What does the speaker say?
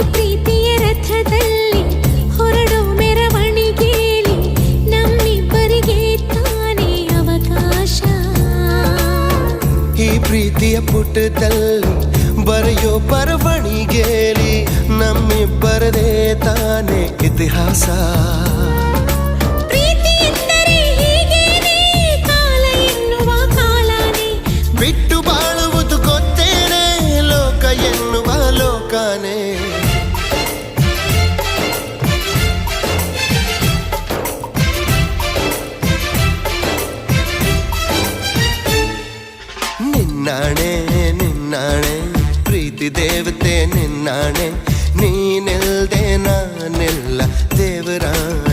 ಪ್ರೀತಿಯ ರಥದಲ್ಲಿ ಹೊರಡೋ ಮೆರವಣಿಗೆಯಲ್ಲಿ ನಮ್ಮಿಬ್ಬರಿಗೆ ತಾನೇ ಅವಕಾಶ. ಈ ಪ್ರೀತಿಯ ಪುಟದಲ್ಲಿ ಬರೆಯೋ ಬರವಣಿಗೆಲಿ ನಮ್ಮಿಬ್ಬರದೇ ತಾನೇ ಇತಿಹಾಸ. ಬಿಟ್ಟು ಬಾಳುವುದು ಲೋಕನೇ ನಿನ್ನಾಣೆ ನಿನ್ನಾಣೆ ಪ್ರೀತಿ ದೇವತೆ ನಿನ್ನಾಣೆ ನೀನಿಲ್ದೆ ನಾನೆಲ್ಲ ದೇವರಾಣೆ